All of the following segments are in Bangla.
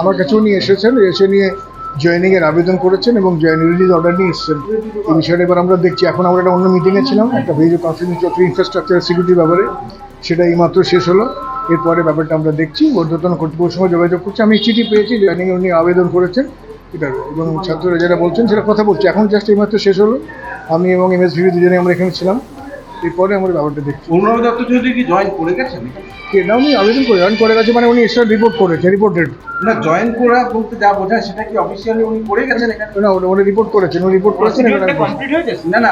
আমার কাছেও নিয়ে এসেছেন, এসে নিয়ে জয়েনিং এর আবেদন করেছেন এবং জয়েন রিলিজ অর্ডার নিয়ে এসেছেন। এই বিষয়টা এবার আমরা দেখছি। এখন আমরা একটা অন্য মিটিংয়ে ছিলাম, একটা ভিডিও কনফারেন্স চলছে ইনফ্রাস্ট্রাকচার সিকিউরিটি ব্যাপারে, সেটা এইমাত্র শেষ হলো। এরপরে ব্যাপারটা আমরা দেখছি। ঊর্ধ্বতন কর্তৃপক্ষের সঙ্গে যোগাযোগ করছি। আমি চিঠি পেয়েছি জয়েনিং উনি আবেদন করেছেন। এটার এবং ছাত্ররা যেটা বলছেন সেটা কথা বলছি। এখন জাস্ট এইমাত্র শেষ হলো। আমি এবং এম এস দুজনে আমরা এখানে ছিলাম। এরপরে আমরা ব্যাপারটা দেখছি। অনুরাগ দত্ত চৌধুরী কি জয়েন করে গেছেন কে? না উনি আবেদন করে জয়েন করে গেছে মানে উনি এক্সট্রা রিপোর্ট করেছে রিপোর্টেড না জয়েন করা বলতে যা বোঝায় সেটা কি অফিসিয়ালি উনি করে গেছেন এখানে? না উনি- রিপোর্ট করেছেন উনি রিপোর্ট করেছেন কমপ্লিট হয়ে গেছে? না না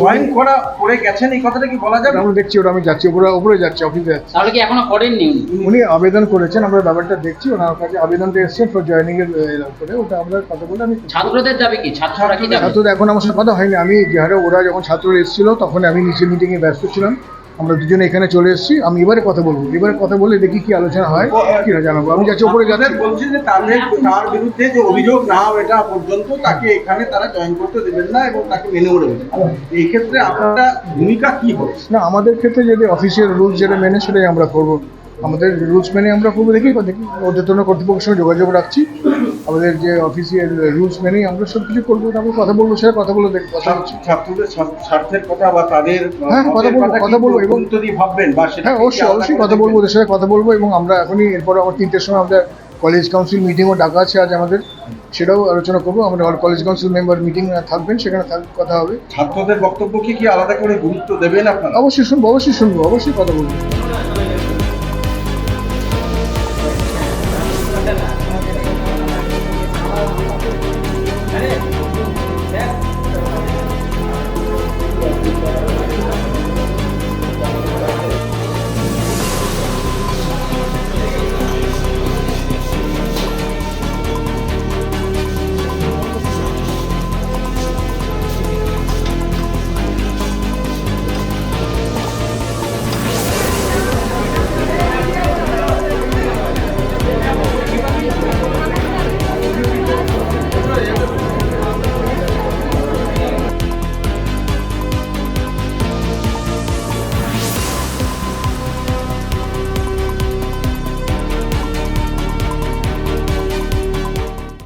জয়েন করা করে গেছেন এই কথাটা কি বলা যাবে? আমরা দেখছি ওটা আমি যাচ্ছি উপরে উপরে যাচ্ছি অফিসে যাচ্ছি। তাহলে কি এখনও করেননি উনি? উনি আবেদন করেছেন আমরা ব্যাপারটা দেখছি ওনার কাছে আবেদনটা এসেছে ফর জয়েনিং এর উপরে ওটা আমরা কথা বলে আমি ছাত্রদের যাবে কি? ছাত্ররা কি যাবে? ছাত্রদের এখন আমার সাথে কথা হয়নি আমি যে হারে ওরা যখন ছাত্ররা এসেছিল তখন আমি নিচে মিটিংয়ে ব্যস্ত ছিলাম। আমরা দুজনে এখানে চলে এসেছি। আমি এবারে কথা বলব। এবারে কথা বলে দেখি কি আলোচনা হয় কি না জানাব। আমি যাচ্ছি উপরে যাচ্ছি। বলছি যে তাদের তার বিরুদ্ধে যে অভিযোগ না এটা পর্যন্ত তাকে এখানে তারা জয়েন করতে দেবেন না এবং তাকে মেনেও নেবেন না। এই ক্ষেত্রে আপনারা ভূমিকা কি হবে? না আমাদের ক্ষেত্রে যদি অফিসিয়াল রুলস যেটা মেনে সেটাই আমরা করব। আমাদের রুলস মেনে আমরা করব। দেখি দেখি। ঊর্ধ্বতন কর্তৃপক্ষের সঙ্গে যোগাযোগ রাখছি। আমাদের যে অফিসিয়াল রুলস মেনেই আমরা সব কিছু করব তারপর কথা বলব সেটা কথা বলে দেখি কথা হচ্ছে। ছাত্রদের স্বার্থ- স্বার্থের কথা বা তাদের হ্যাঁ, কথা বলব, কথা বলব এবং- দিয়ে ভাববেন বা সেটা হ্যাঁ অবশ্যই অবশ্যই কথা বলব ওদের সাথে কথা বলব এবং আমরা এখনই এরপরে আমার তিনটের সময় আমাদের কলেজ কাউন্সিল মিটিংও ডাকা আছে আজ আমাদের। সেটাও আলোচনা করব। আমাদের কলেজ কাউন্সিল মেম্বার মিটিং থাকবেন সেখানে কথা হবে। ছাত্রদের বক্তব্যকে কি আলাদা করে গুরুত্ব দেবেন আপনারা? অবশ্যই শুনব অবশ্যই শুনব অবশ্যই কথা বলব।